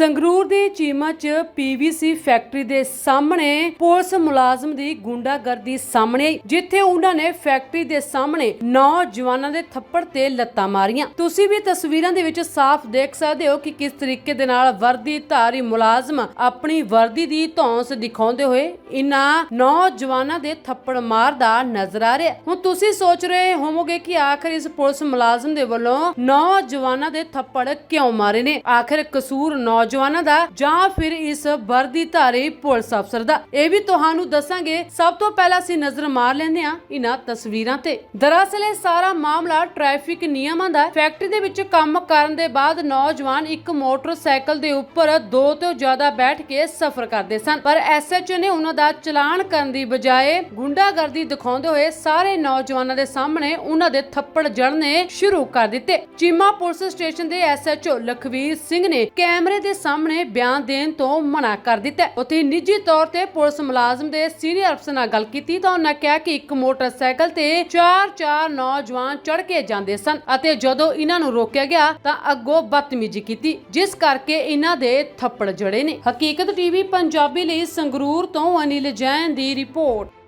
ਸੰਗਰੂਰ ਦੇ ਚੀਮਾ 'ਚ PVC factory ਦੇ ਸਾਹਮਣੇ ਪੁਲਿਸ ਮੁਲਾਜ਼ਮ ਦੀ ਗੁੰਡਾਗਰਦੀ ਸਾਹਮਣੇ ਆਈ, ਜਿੱਥੇ ਉਹਨਾਂ ਨੇ ਫੈਕਟਰੀ ਦੇ ਸਾਹਮਣੇ ਨੌਜਵਾਨਾਂ ਦੇ ਥੱਪੜ ਤੇ ਲੱਤਾਂ ਮਾਰੀਆਂ। ਤੁਸੀਂ ਵੀ ਤਸਵੀਰਾਂ ਦੇ ਵਿੱਚ ਸਾਫ਼ ਦੇਖ ਸਕਦੇ ਹੋ ਕਿ ਕਿਸ ਤਰੀਕੇ ਦੇ ਨਾਲ ਵਰਦੀ ਧਾਰੀ ਮੁਲਾਜ਼ਮ ਆਪਣੀ ਵਰਦੀ ਦੀ ਧੌਂਸ ਦਿਖਾਉਂਦੇ ਹੋਏ ਇਨ੍ਹਾਂ ਨੌਜਵਾਨਾਂ ਦੇ ਥੱਪੜ ਮਾਰਦਾ ਨਜ਼ਰ ਆ ਰਿਹਾ। ਹੁਣ ਤੁਸੀਂ ਸੋਚ ਰਹੇ ਹੋਵੋਗੇ ਕਿ ਆਖਰ ਇਸ ਪੁਲਿਸ ਮੁਲਾਜ਼ਮ ਦੇ ਵੱਲੋਂ ਨੌਜਵਾਨਾਂ ਦੇ ਥੱਪੜ ਕਿਉਂ ਮਾਰੇ ਨੇ? ਆਖਿਰ ਕਸੂਰ ਨੌਜਵਾਨਾਂ ਨੌਜਵਾਨਾਂ ਦਾ ਜਾਂ ਫਿਰ ਇਸ ਵਰਦੀ ਧਾਰੀ ਪੁਲਿਸ ਅਫਸਰ ਦਾ। ਇਹ ਵੀ ਤੁਹਾਨੂੰ ਦੱਸਾਂਗੇ, ਸਭ ਤੋਂ ਪਹਿਲਾਂ ਅਸੀਂ ਨਜ਼ਰ ਮਾਰ ਲੈਂਦੇ ਹਾਂ ਇਹਨਾਂ ਤਸਵੀਰਾਂ ਤੇ। ਦਰਅਸਲ ਇਹ ਸਾਰਾ ਮਾਮਲਾ ਟ੍ਰੈਫਿਕ ਨਿਯਮਾਂ ਦਾ ਫੈਕਟਰੀ ਦੇ ਵਿੱਚ ਕੰਮ ਕਰਨ ਦੇ ਬਾਅਦ ਨੌਜਵਾਨ ਇੱਕ ਮੋਟਰਸਾਈਕਲ ਦੇ ਉੱਪਰ ਦੋ ਤੋਂ ਜ਼ਿਆਦਾ ਬੈਠ ਕੇ ਸਫ਼ਰ ਕਰਦੇ ਸਨ। ਪਰ ਐਸਐਚਓ ਨੇ ਉਹਨਾਂ ਦਾ ਚਲਾਨ ਕਰਨ ਦੀ ਬਜਾਏ ਗੁੰਡਾਗਰਦੀ ਦਿਖਾਉਂਦੇ ਹੋਏ ਸਾਰੇ ਨੌਜਵਾਨਾਂ ਦੇ ਸਾਹਮਣੇ ਉਹਨਾਂ ਦੇ ਥੱਪੜ ਜੜਨੇ ਸ਼ੁਰੂ ਕਰ ਦਿੱਤੇ। ਚੀਮਾ ਪੁਲਿਸ ਸਟੇਸ਼ਨ ਦੇ ਐਸਐਚਓ ਲਖਵੀਰ ਸਿੰਘ ਨੇ ਕੈਮਰੇ ਦੇ ਸਾਹਮਣੇ ਬਿਆਨ ਦੇਣ ਤੋਂ ਮਨਾ ਕਰ ਦਿੱਤਾ। ਉੱਥੇ ਨਿੱਜੀ ਤੌਰ ਤੇ ਪੁਲਿਸ ਮੁਲਾਜ਼ਮ ਦੇ ਸੀਨੀਅਰ ਅਫਸਰ ਨਾਲ ਗੱਲ ਕੀਤੀ ਤਾਂ ਉਹਨਾਂ ਕਿਹਾ ਕਿ ਇੱਕ ਮੋਟਰਸਾਈਕਲ ਤੇ ਚਾਰ ਚਾਰ ਨੌਜਵਾਨ ਚੜ ਕੇ ਜਾਂਦੇ ਸਨ ਅਤੇ ਜਦੋਂ ਇਹਨਾਂ ਨੂੰ ਰੋਕਿਆ ਗਿਆ ਤਾਂ ਅੱਗੋਂ ਬਦਤਮੀਜ਼ੀ ਕੀਤੀ, ਜਿਸ ਕਰਕੇ ਇਹਨਾਂ ਦੇ ਥੱਪੜ ਜੜੇ ਨੇ। ਹਕੀਕਤ ਟੀਵੀ, ਪੰਜਾਬੀ ਲਈ ਸੰਗਰੂਰ ਤੋਂ ਅਨਿਲ ਜੈਨ ਦੀ ਰਿਪੋਰਟ।